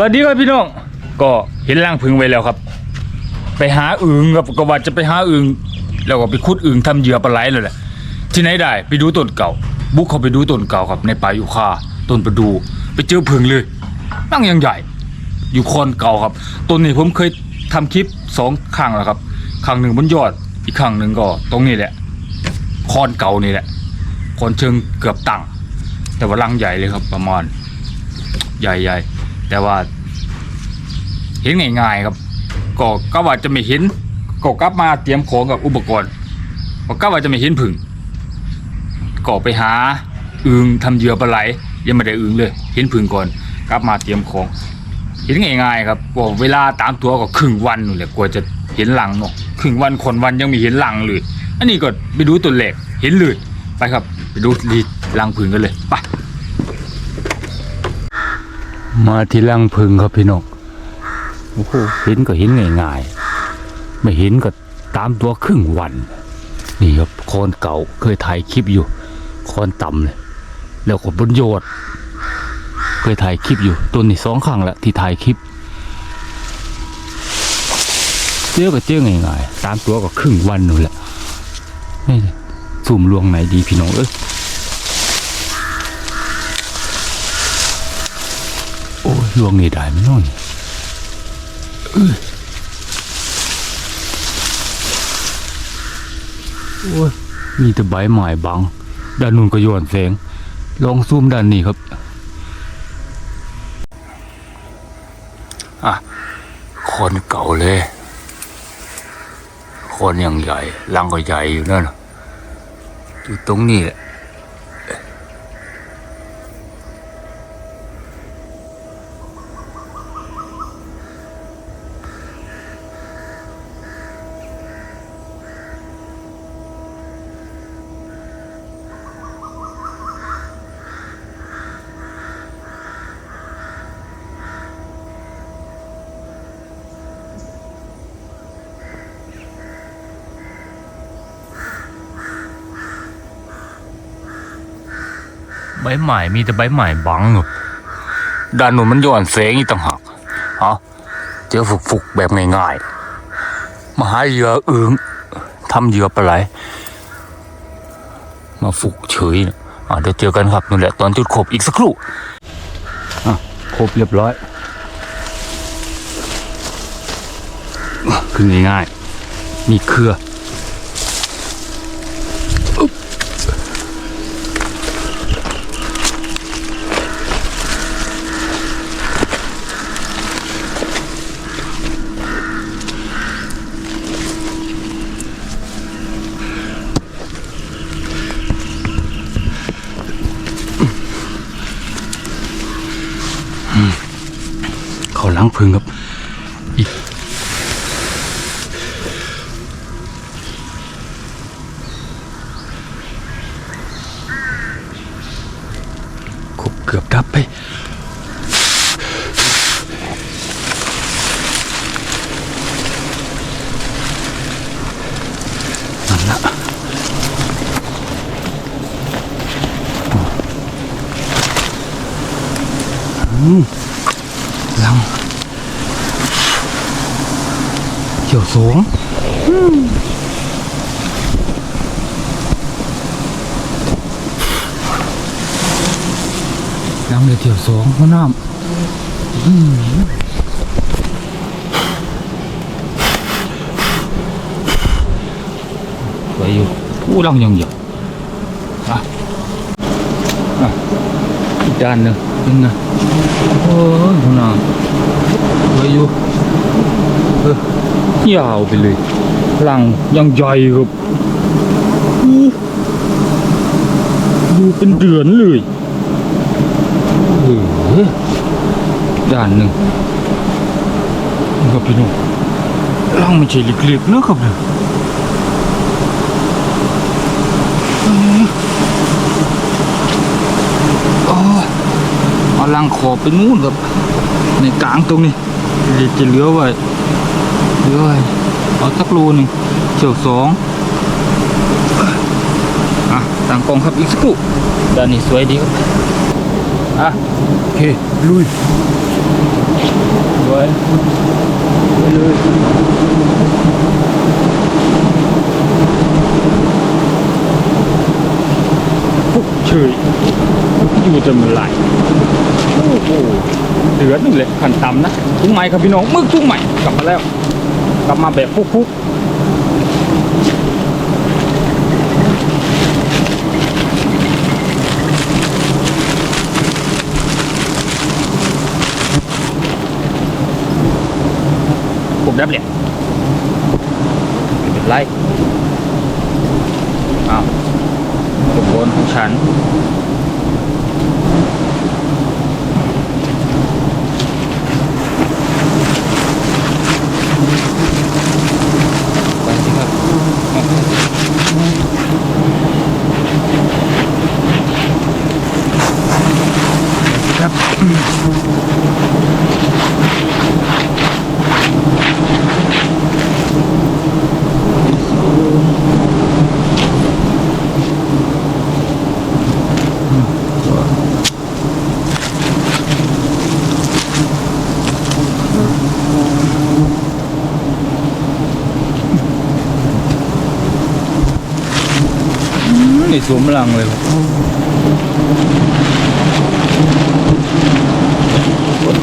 วัสดีครับพี่น้อง ก็เห็นร่างพึงไว้แล้วครับ ไปหาอึ่งครับก็ว่าจะไปหาอึ่งแล้วก็ไปขุดอึ่งทำเหยื่อปลาไหลเลยแหละที่ไหนได้ไปดูต้นเก่า บุกเข้าไปดูต้นเก่าครับในป่าอยู่คาต้นประดู ไปเจอพึงเลยตั้งยังใหญ่ อยู่โคนเก่าครับต้นนี้ผมเคยทำคลิปสองครั้งแล้วครับครั้งหนึ่งบนยอดอีกครั้งหนึ่งก็ ตรงนี้แหละคอนเก่านี่แหละคอนเชิงเกือบตั้งแต่ว่ารังใหญ่เลยครับประมาณ ใหญ่ๆ แต่ว่า เห็นง่ายๆครับ ก็ก็ว่าจะไม่เห็นก็กลับมาเตรียมของกับอุปกรณ์ก็กว่าจะไม่เห็นผึ่งก็ไปหาอึงทำเหยื่อปลาไหลยังไม่ได้อึงเลย เห็นผึ่งก่อนกลับมาเตรียมของ เห็นง่ายๆครับก็เวลาตามตัวก็ครึ่งวันนู่นแหละกว่าจะเห็นหลังเนาะครึ่งวันคนวันยังไม่เห็นหลังเลย อันนี้ก็ไปดูตัวแหล็กเห็นเลยไปครับ ไปดูรีหลังผึ่งกันเลยไป มาที่หลังผึ่งครับพี่น้องโอ้โหเห็นก็เห็นง่ายๆ ไม่เห็นก็ตามตัวครึ่งวัน นี่ครับโคนเก่าเคยถ่ายคลิปอยู่โคนต่ำเลยแล้วก็บนโยดเคยถ่ายคลิปอยู่ตัวนี้สองครั้งแล้วที่ถ่ายคลิปเจอก็เจอง่ายๆตามตัวก็ครึ่งวันนู่นแหละนี่สุ่มลวงไหนดีพี่น้องเอ้ยโอ้ย ลวงนี่ได้ไหมน้องนี่โอ้ยมีแต่ใบไม้บัง ด้านนู้นก็ย้อนแสง ลองซูมด้านนี้ครับ อะคนเก่าเลย คนอย่างใหญ่ ลังก็ใหญ่อยู่นั่นน่ะอยู่ตรงนี้แหละ ใบใหม่มีแต่ใบใหม่บังด้านนู้นมันย้อนแสงอีกต่างหากฮะเจอฝึกฝึกแบบง่ายๆ มาหาเหยื่ออึงทำเหยื่อปลาไหลมาฝึกเฉยอะเดี๋ยวเจอกันครับนั่นแหละตอนจุดขบอีกสักครู่อะครบเรียบร้อยอะคือง่ายๆมีเครือ ล้างพึงครับ อีกครบเกือบดับไป นั่นละอืม ลังเขียวสง ลังเดียเขียวสองหัวน้ำอืมสวยอยู่ผู้ลังยังอยู่อะอะอีกด้านหนึ่งยังไงโอ้ยหัวหน้าสวยอยู่เออยาวไปเลย หลังยังใหญ่ครับอู้ดูเป็นเดือนเลยเออด้านหนึ่งนี่ครับพี่น้องหลังไม่ใช่เล็กๆนะครับเนี่ยเออโอ้ยเอาลังขอบไปนู่นครับในกลางตรงนี้เดี๋ยวจะเหลือไว้เหลือไว้ เอาสักรูหนึ่งเฉียวสองอะต่างกองครับอีกสักครู่ด้านนี้สวยดีครับอะโอเคลุยวยสวยเลยปุ๊บเฉยอยู่จนมันไหลโอ้โหเดือดนึงเลยขันต่ำนะทุ่งใหม่ครับพี่น้องมึกทุ่งใหม่กลับมาแล้ว กลับมาแบบฟุกๆผมรับเลยไม่เป็นไรอ้าวทุกคนของฉัน ไปสิครับครับ นี่สวมหลังเลย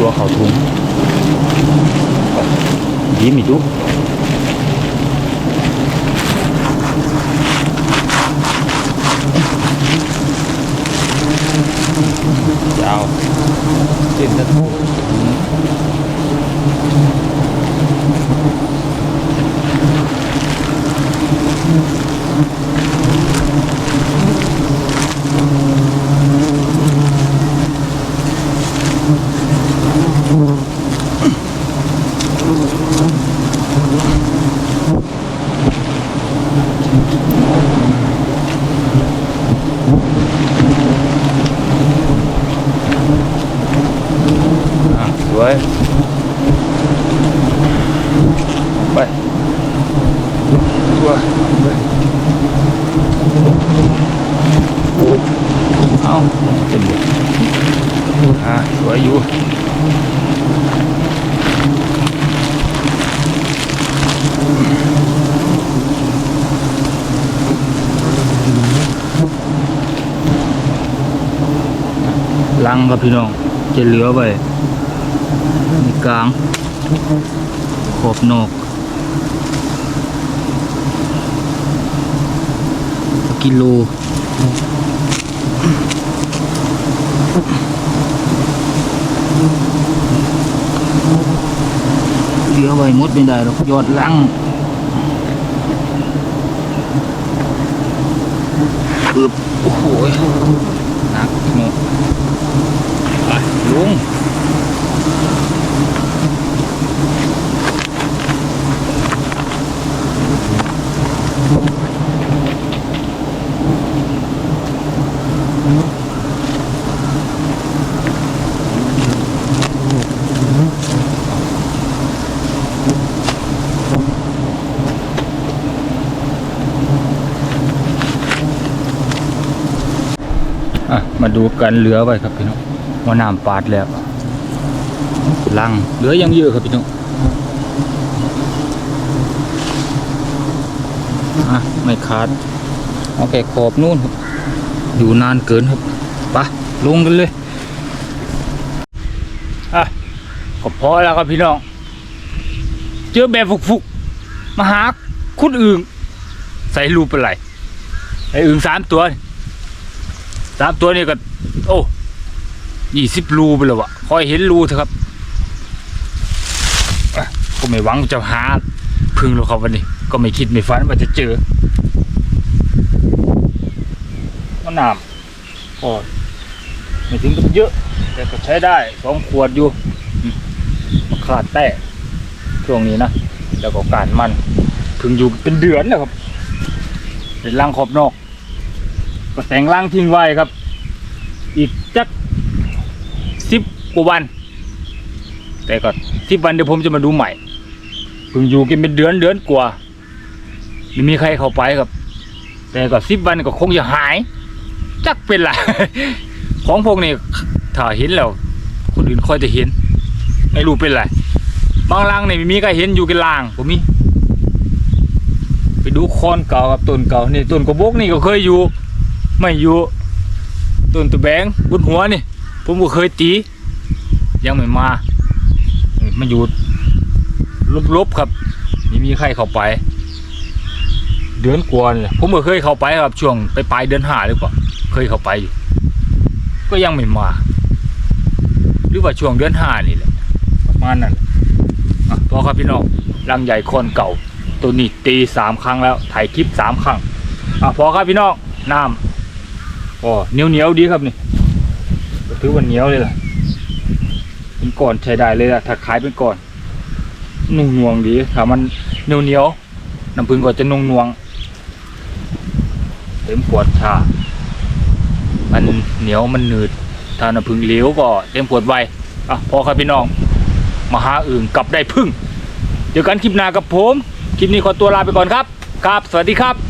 กดตัวเขาทุงยิ้มอีกทุกยาวเส้นตะทุอะสวย ไป ตัวเอาเป็นบุอะสวยอยู่ลังครับพี่น้อง จะเหลือไว้ในกลางขอบนอก กิโลเหลือไว้มดไม่ได้หรอกยอดลังอึบโอ้โหหนักหมดไปลุง มาดูกันเหลือไว้ครับพี่น้องว่าน้ำปาดแล้วลังเหลือยังเยอะครับพี่น้องอะไม่ขาดเอาแค่ขอบนู่นครับอยู่นานเกินครับปะลงกันเลยอะก็พอแล้วครับพี่น้อง เจอแบบฟุกๆมาหาคุดอึ่งใส่รูปเป็นไรไอ้อึ่งสามตัว สามตัวนี้ก็ โอ้ยี่สิบรูไปแล้ววะคอยเห็นรูเถอะครับก็ไม่หวังจะหาพึ่งหรอกครับวันนี้ ก็ไม่คิดไม่ฝันว่าจะเจอมะนาวโอ้ไม่ถึงกับเยอะ แต่ก็ใช้ได้สองขวดอยู่มมาขาดแต่ช่วงนี้นะ แล้วก็การมันพึ่งอยู่เป็นเดือนนะครับ เป็นรังขอบนอก ก็แต่งร่างทิ้งไว้ครับ อีกจักสิบกว่าวัน แต่ก็สิบวันเดี๋ยวผมจะมาดูใหม่เพิ่งอยู่กันเป็นเดือนเดือนกว่าไม่มีใครเข้าไปครับ แต่ก็สิบวันก็คงจะหาย จักเป็นไรของพวกนี้ถ้าเห็นแล้ว คนอื่นค่อยจะเห็น ไม่รู้เป็นไรบางรังนี่มีใครเห็นอยู่กันลางผมมีไปดูคอนเก่ากับต้นเก่านี่ต้นกระบกนี่ก็เคยอยู่ ไม่อยู่ต้นตะแบงบนหัวนี่ผมก็เคยตี ยังไม่มามาอยู่ลบๆครับนี่มีใครเข้าไป เดือนกวนเลยผมก็เคยเข้าไปครับช่วงไปปลายเดือนห้าหรือเปล่าเคยเข้าไปอยู่ ก็ยังไม่มา หรือว่าช่วงเดือนห้านี่แหละประมาณนั้นพอครับพี่น้องรังใหญ่คนเก่า ตัวนี้ตีสามครั้งแล้วถ่ายคลิปสามครั้งอะพอครับพี่น้องน้ำ อ๋อเหนียวเหนียวดีครับนี่ถือว่าเหนียวเลยล่ะเป็นก่อนใช้ได้เลยล่ะถ้าขายเป็นก่อนนุ่งนวงดีถ้ามันเหนียวเหนียวน้ำผึ้งก็จะนุ่งนวงเต็มขวดชามันเหนียวมันหนืดถ้าน้ำผึ้งเหลวก็เต็มขวดไวอะพอครับพี่น้องมาหาอื่นกลับได้พึ่งเจอกันคลิปหน้ากับผม คลิปนี้ขอตัวลาไปก่อนครับ ครับ สวัสดีครับ